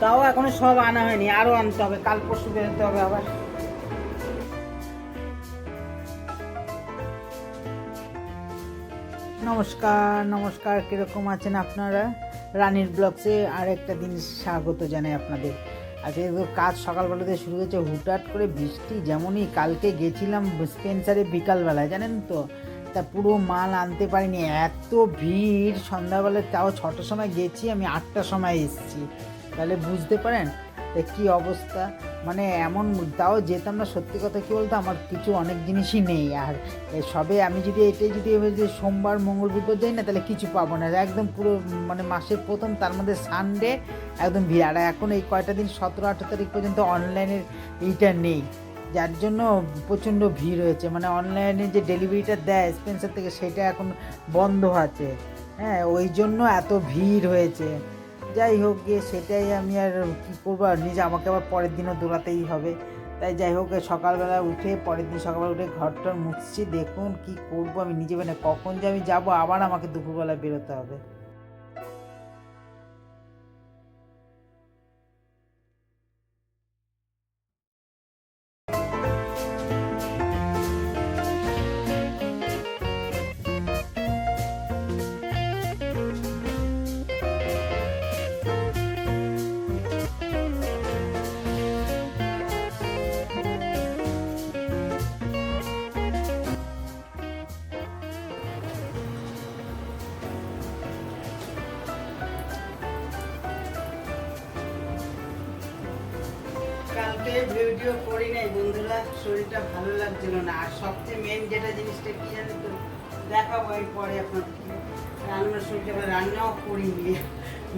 তাও এখনও সব আনা হয়নি আরও আনতে হবে, কাল পরশু বেরোতে হবে আবার। নমস্কার নমস্কার, কীরকম আছেন আপনারা? রানীর ব্লগসে আর একটা দিন স্বাগত জানাই আপনাদের। আজকে তো কাজ সকালবেলা থেকে শুরু হয়েছে, হুটহাট করে বৃষ্টি যেমনই কালকে গেছিলাম স্পেন্সারে বিকালবেলায়, জানেন তো? তা পুরো মাল আনতে পারিনি, এত ভিড়, সন্ধ্যাবেলায় তাও ছটার সময় গেছি, আমি আটটার সময় এসেছি। তাহলে বুঝতে পারেন কী অবস্থা। মানে এমন তাও যেতাম না সত্যি কথা কী বলতো আমার কিছু অনেক জিনিসই নেই আর সবে আমি যদি এটাই যদি যদি সোমবার, মঙ্গল, বুধবার যাই না তাহলে কিছু পাবো না। একদম পুরো মানে মাসের প্রথম তার মধ্যে সানডে একদম ভিড়। আর এখন এই কয়টা দিন সতেরো, আঠেরো তারিখ পর্যন্ত অনলাইনের এইটা নেই। যার জন্য প্রচণ্ড ভিড় হয়েছে। মানে অনলাইনে যে ডেলিভারিটা দেয় স্পেন্সার থেকে সেটা এখন বন্ধ আছে। হ্যাঁ ওই জন্য এত ভিড় হয়েছে। যাই হোক, গিয়ে সেটাই আমি আর কী করব? আর নিজে আমাকে আবার পরের দিনও দৌড়াতেই হবে। তাই যাই হোক সকালবেলা উঠে, পরের দিন সকালবেলা উঠে ঘরটার মুছছি। দেখুন কি করব আমি, নিজে মানে কখন যে আমি যাব, আবার আমাকে দুপুরবেলা বেরোতে হবে। কালকে ভিডিও করি নাই, বন্ধুরা, শরীরটা ভালো লাগছিল না। আর সবচেয়ে মেন যেটা জিনিসটা কি জানি তো, দেখাবো এর পরে আপনাদেরকে রান্নার শরীরটা রান্নাও করিনি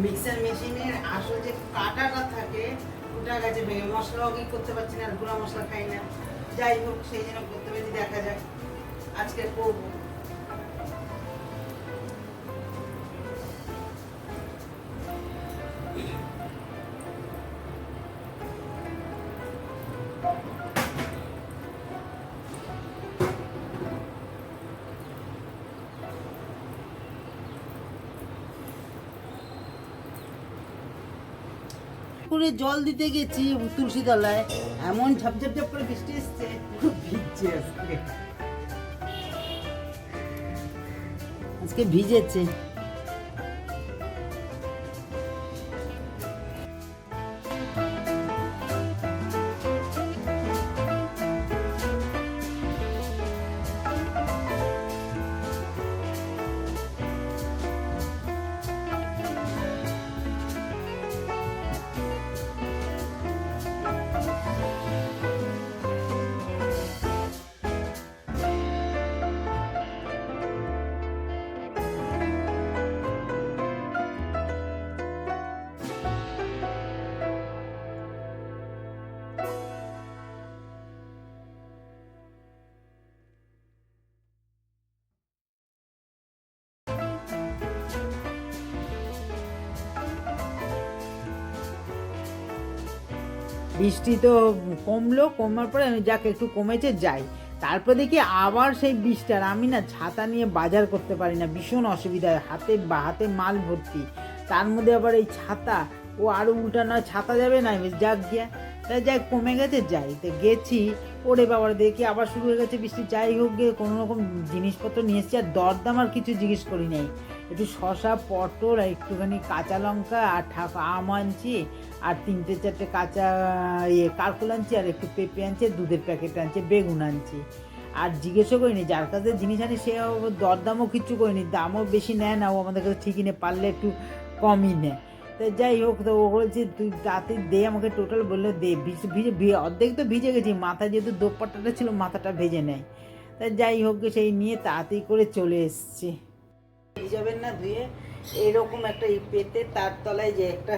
মিক্সার মেশিনের আসল যে কাটাটা থাকে, ওটা গেছে ভেঙে মশলাও কি করতে পারছি না আর গুঁড়া মশলা খাই না। যাই হোক, সেই জন্য করতে পারি দেখা যাক। আজকে করব। করে জল দিতে গেছি তুলসী তলায় এমন ঝাপ ঝাপ ঝাপ করে বৃষ্টি এসছে, খুব ভিজছে আজকে। আজকে ভিজেছে। বৃষ্টি তো কমলো, কমার পরে আমি যাকে একটু কমেছে যাই। তারপর দেখি আবার সেই বৃষ্টার আমি না ছাতা নিয়ে বাজার করতে পারি না, ভীষণ অসুবিধা হয় হাতে বা হাতে মাল ভর্তি। তার মধ্যে আবার এই ছাতা, ও আরও উল্টা না ছাতা যাবে না যাক গিয়া। তাই যাই কমে গেছে, যাই। তো গেছি। ওরে বাবার, দেখি আবার শুরু হয়ে গেছে বৃষ্টি। যাই হোক, গিয়ে কোনো রকম জিনিসপত্র নিয়ে এসেছি, আর দরদাম আর কিছু জিজ্ঞেস করি নাই। একটু শশা পটল, আর একটুখানি কাঁচা লঙ্কা, আর ঠাক আম আনছি, আর তিনটে চারটে কাঁচা ইয়ে কারকুল আনছি, আর একটু পেঁপে আনছি দুধের প্যাকেট আনছি বেগুন আনছি। আর জিজ্ঞেসও করিনি যার কাছে জিনিস আনি, সে দরদামও কিচ্ছু করিনি, দামও বেশি নেয় না, ও আমাদের কাছে ঠিকই নেয়, পারলে একটু কমই নেয়। তো যাই হোক, তো ও বলছে, তুই রাতে দে, আমাকে টোটাল বলল দে। ভিজে ভিজে অর্ধেক তো ভিজে গেছি। মাথা যেহেতু দোপাট্টাটা ছিল, মাথাটা ভেজে নেয়। তা যাই হোক, সেই নিয়ে তাড়াতাড়ি করে চলে এসছে। ভিজাবেন না ধুয়ে? এরকম একটা পেতে তার তলায় যে একটা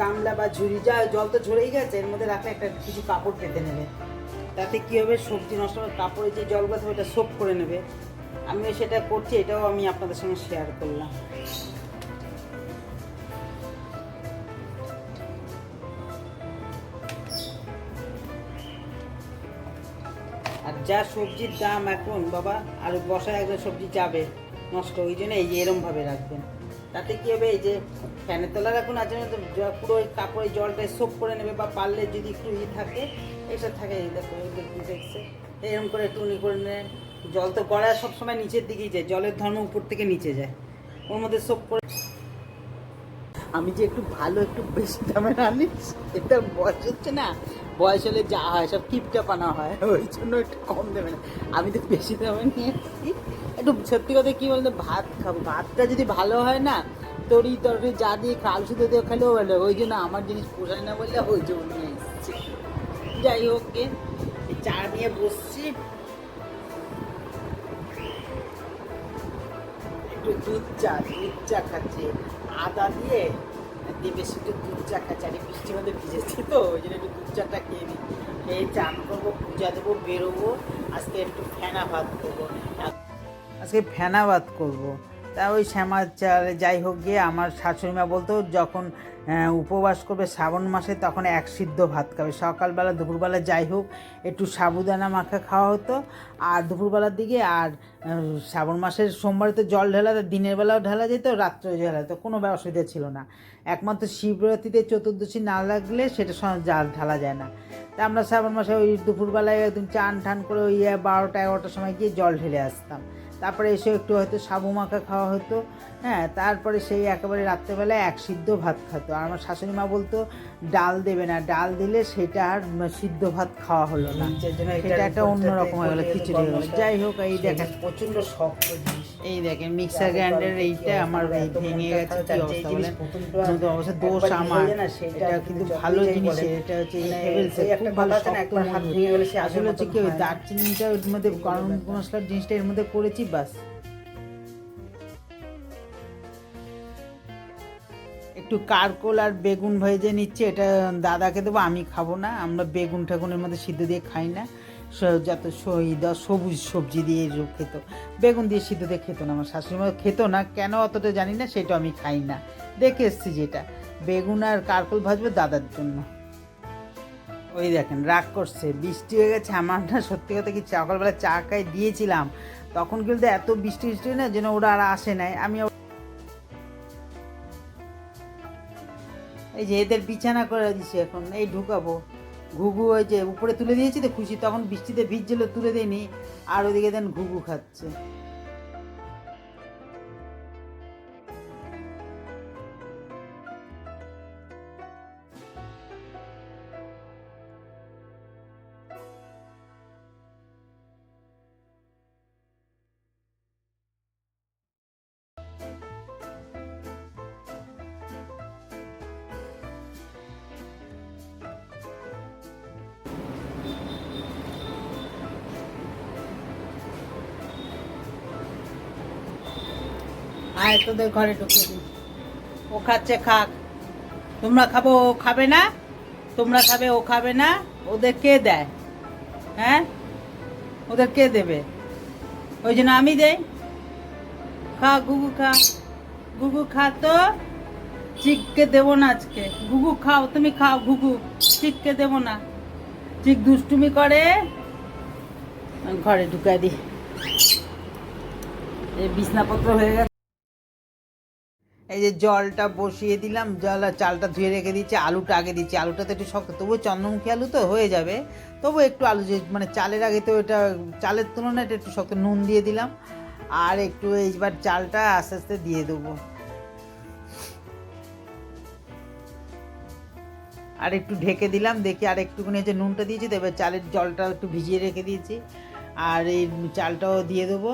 গামলা বা ঝুড়ি, যা জল তো ঝরেই গেছে, এর মধ্যে রাখলে একটা কিছু কাপড় পেতে নেবে। তাতে কী হবে? সবজি নষ্ট হবে কাপড়ে যে জল গাছ ওটা সোপ করে নেবে। আমিও সেটা করছি, এটাও আমি আপনাদের সঙ্গে শেয়ার করলাম। যা সবজির দাম এখন, বাবা, আর বসায় একদম সবজি যাবে। নষ্ট, ওই জন্য এই যে এরমভাবে রাখবেন। তাতে কি হবে, এই যে ফ্যানের তলার এখন আছে না তো জ- পুরো ওই কাপড়ে জলটা সোপ করে নেবে, বা পারলে যদি একটু ই থাকে এসব থাকে, এই দেখো দেখছে। এরকম করে একটু উনি করে নেন। জল তো গড়া সবসময় নিচের দিকেই যায়, জলের ধর্ম উপর থেকে নিচে যায়। ওর মধ্যে সোপ করে আমি যে একটু ভালো, একটু বেশি দামে আনি এটা বয়স হচ্ছে না। বয়স হলে যা হয়, সব কিপটা পানা হয়, ওই জন্য একটু কম দেবে না। আমি তো বেশি দামে নিয়ে এসেছি একটু সত্যি কথা কী বলতো, ভাত খাব। ভাতটা যদি ভালো হয় না, তরি তরকারি যা দিয়ে কাল শুধু দিয়ে খেলেও ভালো ওই জন্য আমার জিনিস পোষায় না বললে ওই জন্য নিয়ে এসেছি। যাই হোক গে চা নিয়ে বসছি। একটু দুধ চা দুধ চা খাচ্ছি। আদা দিয়ে দেবে বেশি একটু দুধ চা খাচ্ছি। বৃষ্টির মধ্যে ভিজেছি তো, ওই জন্য একটু দুধ চাটা খেয়ে নিই। খেয়ে চান করব, পূজা দেবো, বেরোবো, আজকে একটু ফেনা ভাত করব। আজকে ফেনা ভাত করব। তা ওই শ্যামার চাল যাই হোক গিয়ে আমার শাশুড়িমা বলতো, যখন উপবাস করবে শ্রাবণ মাসে তখন এক সিদ্ধ ভাত খাবে। সকালবেলা, দুপুরবেলা যাই হোক, একটু সাবুদানা মাখা খাওয়া হতো। আর দুপুরবেলার দিকে আর শ্রাবণ মাসের সোমবারে তো জল ঢালা দিনের বেলাও ঢালা যেত রাত্রে ঢালা যেত, কোনো অসুবিধা ছিল না। একমাত্র শিবরাত্রিতে চতুর্দশী না লাগলে সেটা জাল ঢালা যায় না। তা আমরা শ্রাবণ মাসে ওই দুপুরবেলায় একদম চান ঠান করে ওই বারোটা, এগারোটার সময় গিয়ে জল ঢেলে আসতাম। তারপরে এসে একটু হয়তো সাবু মাখা খাওয়া হতো হ্যাঁ তারপরে সেই একেবারে রাত্রেবেলায় এক সিদ্ধ ভাত খাতো। আর আমার শাশুড়ি মা বলতো ডাল দেবে না ডাল দিলে সেটা আর সিদ্ধ ভাত খাওয়া হলো না। সেটা একটা অন্যরকম হয়ে গেলো খিচুড়ি হয়ে গেলো। যাই হোক এই দেখেন। প্রচণ্ড শক্ত এই দেখেন মিক্সার গ্রাইন্ডার এইটা আমার ভেঙে গেছে কি অবস্থা বলেন? কিন্তু অবশ্য দোষ আমার। এটা কিন্তু ভালো জিনিস এটা হচ্ছে এই হেভেলস খুব ভালো শক্ত হাত ভেঙে গেলে সে আসলে হচ্ছে কি ওই দারচিনিটা ওর মধ্যে গরম মশলার জিনিসটা এর মধ্যে করেছি বাস। একটু কারকোল আর বেগুন ভেজে নিচ্ছে এটা দাদাকে দেবো আমি খাব না আমরা বেগুন ঠেগুনের মধ্যে সিদ্ধ দিয়ে খাই না। যত দ- সবুজ সবজি দিয়ে খেত। বেগুন দিয়ে সিদ্ধ দিয়ে খেত না আমার শাশুড়ি মা খেত না, কেন অতটা জানি না, সেটা আমি খাই না। দেখে এসছি যেটা, বেগুন আর কারকোল ভাজবে দাদার জন্য। ওই দেখেন, রাগ করছে, বৃষ্টি হয়ে গেছে, আমার না সত্যি কথা কি সকালবেলা চা খাই দিয়েছিলাম, তখন কিন্তু এত বৃষ্টি বৃষ্টি না যেন ওরা আর আসে নাই, আমি এই যে এদের বিছানা করে দিছি এখন, এই ঢুকাবো। ঘুঘু হয়েছে উপরে তুলে দিয়েছি তো খুশি, তখন বৃষ্টিতে ভিজছিল, তুলে দিইনি আর ওদিকে দেন ঘুঘু খাচ্ছে। আয়, তোদের ঘরে ঢুকিয়ে দিই। ও খাচ্ছে, খাক। তোমরা খাব, ও খাবে না। তোমরা খাবে, ও খাবে না। ওদের কে দেয়? হ্যাঁ? ওদের কে দেবে? ওই জন্য আমি দেই। খা, গুগু খা। গুগু খা তো। চিককে দেবো না আজকে। গুগু খাও, তুমি খাও, গুগু। চিককে দেবো না। চিক দুষ্টুমি করে। ঘরে ঢুকাই দিই। এই বিছনাপত্র হয়ে গেছে। এই যে জলটা বসিয়ে দিলাম, জল চালটা ধুয়ে রেখে দিচ্ছি আলুটা আগে দিচ্ছি আলুটা তো একটু শক্ত, তবুও চন্দ্রমুখী আলু তো হয়ে যাবে। তবু একটু আলু মানে চালের আগে তো এটা, চালের তুলনায় এটা একটু শক্ত নুন দিয়ে দিলাম। আর একটু এইবার চালটা আস্তে আস্তে দিয়ে দেবো। আর একটু ঢেকে দিলাম, দেখি আর একটুখানি যে নুনটা দিয়েছি, তো এবার চালের জলটা একটু ভিজিয়ে রেখে দিয়েছি। আর এই চালটাও দিয়ে দেবো।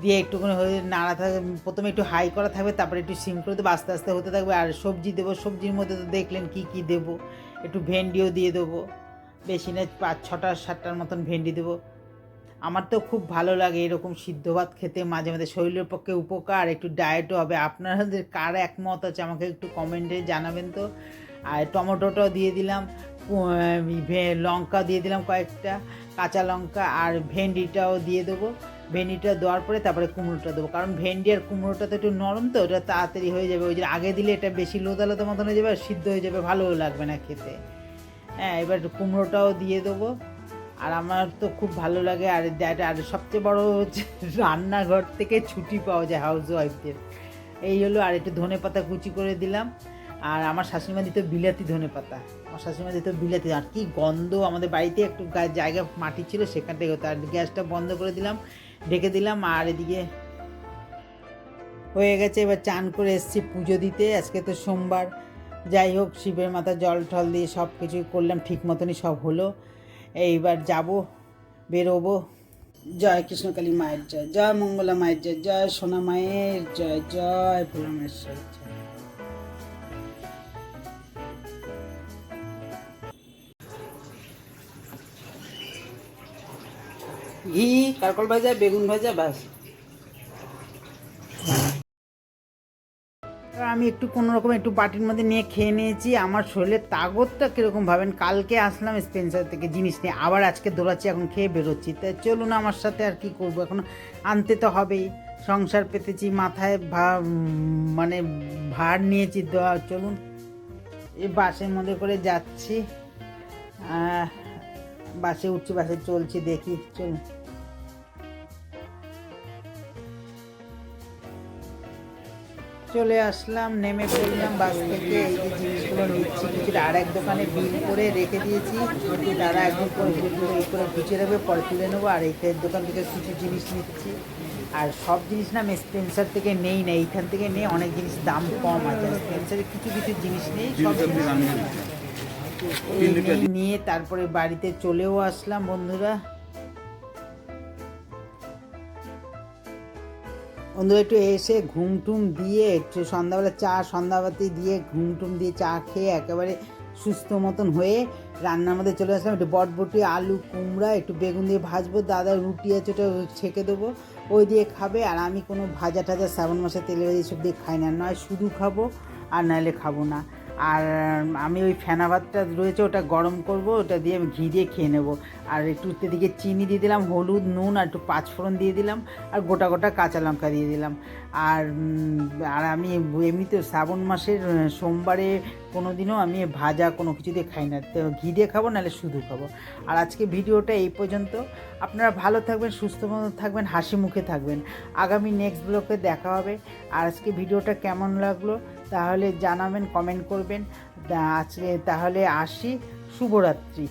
দিয়ে একটুখানি হয়ে নাড়া থাকবে প্রথমে একটু হাই করা থাকবে, তারপরে একটু সিম করে দেবো, আস্তে আস্তে হতে থাকবে। আর সবজি দেবো, সবজির মধ্যে তো দেখলেন কি কি দেবো, একটু ভেন্ডিও দিয়ে দেবো। বেশি না, পাঁচ, ছটা, সাতটার মতন ভেন্ডি দেবো। আমার তো খুব ভালো লাগে এরকম সিদ্ধ ভাত খেতে, মাঝে মাঝে শরীরের পক্ষে উপকার, একটু ডায়েটও হবে। আপনাদের কার একমত আছে আমাকে একটু কমেন্টে জানাবেন তো? আর টমেটোটাও দিয়ে দিলাম লঙ্কা দিয়ে দিলাম কয়েকটা, কাঁচা লঙ্কা আর ভেন্ডিটাও দিয়ে দেবো। ভেন্ডিটা দেওয়ার পরে তারপরে কুমড়োটা দেবো। কারণ ভেন্ডি আর কুমড়োটা তো একটু নরম, তো ওটা তাড়াতাড়ি হয়ে যাবে। ওই যে আগে দিলে এটা বেশি লোদা লোদা মতন হয়ে যাবে, আর সিদ্ধ হয়ে যাবে, ভালোও লাগবে না খেতে। হ্যাঁ এবার কুমড়োটাও দিয়ে দেবো। আর আমার তো খুব ভালো লাগে, আর আর সবচেয়ে বড় হচ্ছে রান্নাঘর থেকে ছুটি পাওয়া যায় হাউস ওয়াইফদের এই হলো, আর একটু ধনে পাতা কুচি করে দিলাম। আর আমার শাশুড়িমা দিত বিলাতি ধনে পাতা। আমার শাশুড়িমা দিত বিলাতি। আর কি গন্ধ, আমাদের বাড়িতে একটু জায়গা মাটি ছিল, সেখান থেকে হতো আর গ্যাসটা বন্ধ করে দিলাম। ঢেকে দিলাম, আর এদিকে হয়ে গেছে, এবার চান করে এসছি পুজো দিতে। আজকে তো সোমবার। যাই হোক, শিবের মাথা জল ঠল দিয়ে সব কিছুই করলাম, ঠিক মতনই সব হলো। এইবার যাব, বেরোবো। জয় কৃষ্ণকালী মায়ের জয় জয় মঙ্গলা মায়ের জয় জয় সোনা মায়ের জয় জয় ভোলামেশ্বর জয়। ঘি, কারকল ভাজা, বেগুন ভাজা বাস আমি একটু রকম একটু বাটির মধ্যে নিয়ে খেয়ে নিয়েছি। আমার শরীরের তাগতটা কীরকম ভাবেন? কালকে আসলাম স্পেন্সার থেকে জিনিস নিয়ে, আবার আজকে দৌড়াচ্ছি এখন খেয়ে বেরোচ্ছি। তা চলুন আমার সাথে আর কি করব? এখন আনতে তো হবেই। সংসার পেতেছি, মাথায় ভা মানে ভার নিয়েছি। চলুন। এই বাসের মধ্যে করে যাচ্ছি। বাসে উঠছি, বাসে চলছি, দেখি, চল। চলে আসলাম, নেমে পড়লাম বাস থেকে, এই জিনিসগুলো নিচ্ছি, কিছুটা আর এক দোকানে বিল করে রেখে দিয়েছি তারা একদম এই করে গুছিয়ে রাখবে পরে তুলে নেব, আর এইখানের দোকান থেকে কিছু জিনিস নিচ্ছি। আর সব জিনিস না আমি স্পেন্সার থেকে নেই না, এইখান থেকে নেই, অনেক জিনিস দাম কম আছে, স্পেন্সারে কিছু কিছু জিনিস নেই, সব জিনিস এই নিয়ে- তারপরে বাড়িতে চলেও আসলাম, বন্ধুরা। বন্ধুরা, একটু এসে ঘুম টুম দিয়ে, একটু সন্ধ্যাবেলা চা, সন্ধ্যাবাতি দিয়ে ঘুম টুম দিয়ে চা খেয়ে একেবারে সুস্থ মতন হয়ে রান্নার মধ্যে চলে আসলাম। একটু বটবটি, আলু, কুমড়া, একটু বেগুন দিয়ে ভাজবো। দাদা রুটি আছে ওটা ছেঁকে দেবো, ওই দিয়ে খাবে। আর আমি কোনো ভাজা টাজা শ্রাবণ মাসে তেলে এসব দিয়ে খাই না, নয় শুধু খাব আর নাহলে খাব না। আর আমি ওই ফেনা ভাতটা রয়েছে ওটা গরম করব, ওটা দিয়ে আমি ঘি দিয়ে খেয়ে নেব। আর একটু এদিকে চিনি দিয়ে দিলাম, হলুদ, নুন আর একটু পাঁচফোড়ন দিয়ে দিলাম, আর গোটা গোটা কাঁচা লঙ্কা দিয়ে দিলাম। আর আর আমি এমনিতে শ্রাবণ মাসের সোমবারে কোনো দিনও আমি ভাজা কোনো কিছু দিয়ে খাই না। তো ঘি দিয়ে খাব, নাহলে শুধু খাব। আর আজকে ভিডিওটা এই পর্যন্ত। আপনারা ভালো থাকবেন, সুস্থ থাকবেন, হাসি মুখে থাকবেন। আগামী নেক্সট ব্লগে দেখা হবে। আর আজকে ভিডিওটা কেমন লাগল? তাহলে জানাবেন কমেন্ট করবেন। আজকে তাহলে আসি। শুভরাত্রি।